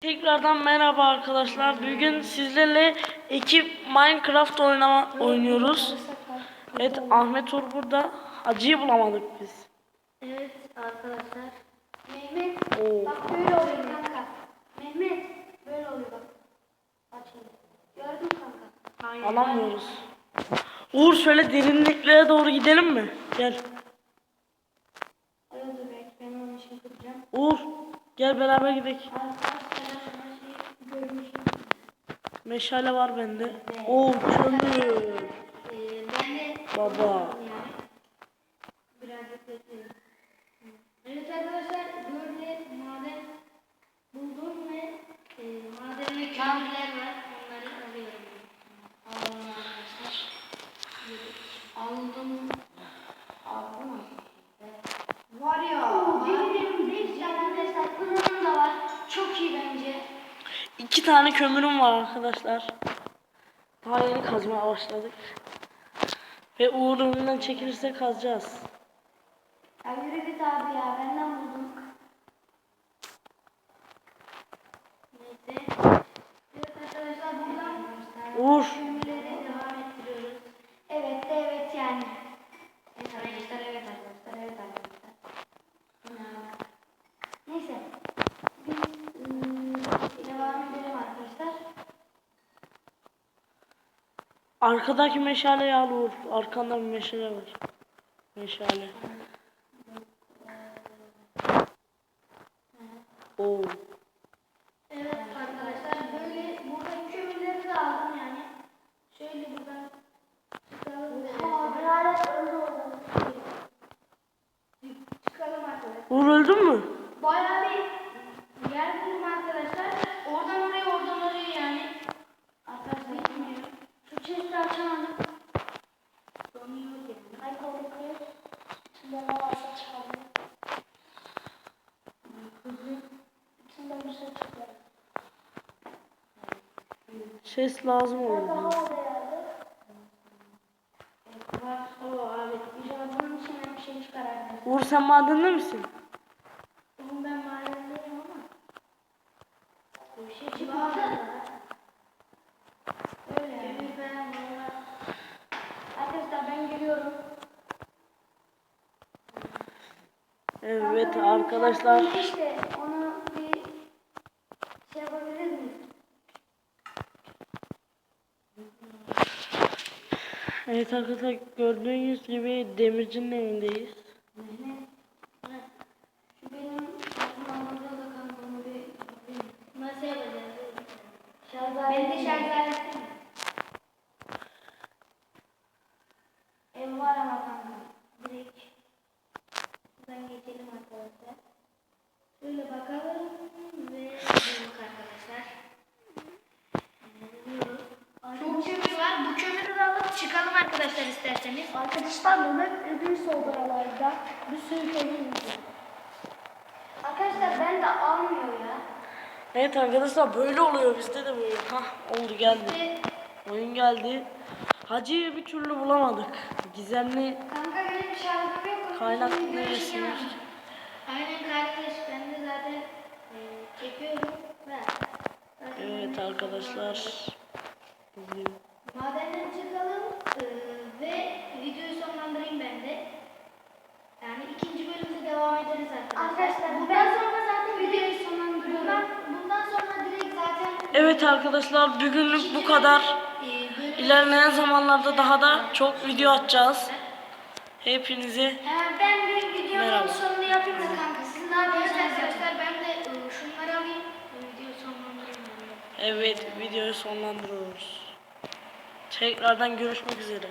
Tekrardan merhaba arkadaşlar. Bugün sizlerle ekip Minecraft oynama oynuyoruz. Evet Ahmet Uğur burada. Hacı'yı bulamadık biz. Evet arkadaşlar. Mehmet Oo. bak böyle oluyor kanka. Mehmet böyle oluyor bak. Bak şimdi. Gördün kanka? Aynen. Alamıyoruz. Uğur şöyle derinliklere doğru gidelim mi? Gel. Öyle dur belki ben onun için kıracağım. Uğur gel beraber gidelim. Meşale var bende. Oo kömür. Baba. birazcık. Evet arkadaşlar böyle maden buldum ve e, madende kömürler var. Onları alıyorum. Alalım arkadaşlar. Aldım. Aldım mı? Var ya. Benim beş arkadaşlar fırınım da var. Çok iyi bence. İki tane kömürüm var arkadaşlar. Daha yeni kazmaya başladık. Ve Uğur önünden çekilirse kazacağız. Ya yürü git abi ya benden buldum. Neyse. Evet arkadaşlar buradan Uğur. kömürleri devam ettiriyoruz. Evet de evet yani. Evet arkadaşlar evet arkadaşlar evet arkadaşlar. Neyse. Biz ıı, devam edelim arkadaşlar. Arkadaki meşaleyi al Uğur. Arkanda bir meşale var. Meşale. Oo. Evet arkadaşlar böyle burada kömürleri de aldım yani. Şöyle buradan çıkalım. Oha birader öldü oradan. Çıkalım arkadaşlar. Uğur öldün mü? Bayağı bir yer buldum arkadaşlar. Oradan oraya oradan oraya yani. Arkadaşlar bilmiyorum. Şu chest'i açamadım. Donuyor yani. Ay korkuyor. İçinde ne varsa çıkardım. İçinde bir şey çıkıyor. Ses lazım oldu. Var. Oo abi. İnşallah bunun içinden bir şey çıkar arkadaşlar. Uğur sen madende misin? Oğlum ben mahallendeyim ama. Bir şey çıkmadı. Öyle yani. Ben valla- Arkadaşlar ben geliyorum. Evet arkadaşlar. İşte onu bir şey yapabilir miyiz? Evet arkadaşlar gördüğünüz gibi demircinin evindeyiz. Şu benim aklımda da kanka onu bir. Nasıl yapacağız? Şarj Ben de şarj. Ev var ama kanka. Direkt. Buradan geçelim arkadaşlar. Şöyle bakalım ve bulduk arkadaşlar. Çok kömür var. Bu kömürü de alıp arkadaşlar isterseniz. Arkadaşlar Mehmet ödül soldu aralarda. Bir sürü. Arkadaşlar ben de almıyor ya. Evet arkadaşlar böyle oluyor bizde de böyle. Hah oldu geldi. Ve Oyun geldi. Hacı'yı bir türlü bulamadık. Gizemli kanka benim şarjım yok. onun Kaynak için video neresi? çekemem. Aynen kardeş ben de zaten e, çekiyorum. Ben. Evet arkadaşlar. Bugün Madenden çıkalım e, ve videoyu sonlandırayım ben de. Yani ikinci bölümde devam ederiz arkadaşlar. Arkadaşlar bundan sonra zaten videoyu sonlandırıyorum. Bundan, bundan sonra direkt zaten Evet arkadaşlar bugünlük bu kadar. e. İlerleyen zamanlarda daha da çok video atacağız. Hepinizi ben bir videonun Merhaba. sonunu yapayım da kanka. Siz ne yapıyorsunuz? arkadaşlar ben de e, şunları alayım. Videoyu sonlandırayım. evet videoyu sonlandırıyoruz. Tekrardan görüşmek üzere.